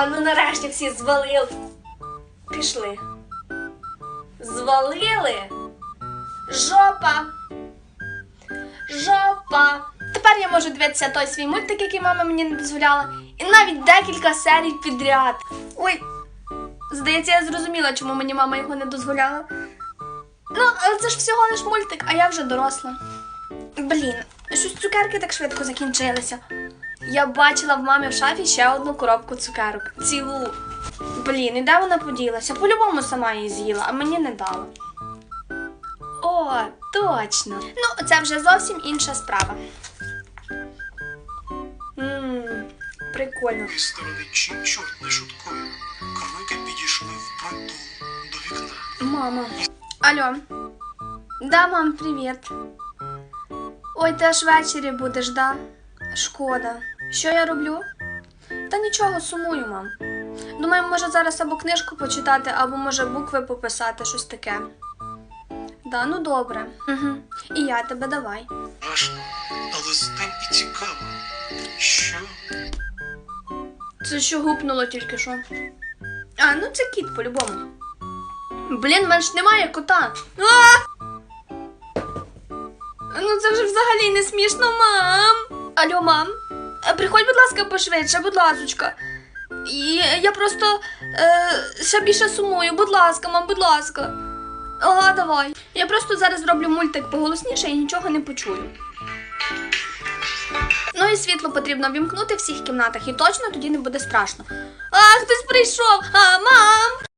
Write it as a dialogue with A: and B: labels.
A: А ну нарешті всі звалили. Пішли. Звалили. Жопа. Жопа. Тепер я можу дивитися той свій мультик, який мама мені не дозволяла, і навіть декілька серій підряд. Ой, здається, я зрозуміла, чому мені мама його не дозволяла. Ну, але це ж всього лиш мультик, а я вже доросла. Блін, щось цукерки так швидко закінчилися. Я бачила в мамі в шафі ще одну коробку цукерок. Цілу. Блін, і де вона поділася? По-любому сама її з'їла, а мені не дала. О, точно. Ну, це вже зовсім інша справа. Ммм, прикольно.
B: З сторони чорт не шуткує. Кролики підійшли впритул до вікна.
A: Мама. Алло. Да, мам, привіт. Ой, ти аж ввечері будеш, да? Шкода. Що я роблю? Та нічого, сумую, мам. Думаю, може зараз або книжку почитати, або може букви пописати, щось таке. Да, ну добре. Угу. І я тебе давай.
B: Страшно, але з тим і цікаво. Що?
A: Це що гупнуло тільки що. А, ну це кіт по-любому. Блін, в мене ж немає кота. А! Ну це вже взагалі не смішно, мам. Алло, мам. Е, Приходь, будь ласка, пошвидше, будь ласочка. І я просто е, ще більше сумую, будь ласка, мам, будь ласка. Ага, давай. Я просто зараз зроблю мультик поголосніше і нічого не почую. Ну і світло потрібно вімкнути в всіх кімнатах, і точно тоді не буде страшно. А, хтось прийшов! А, мам!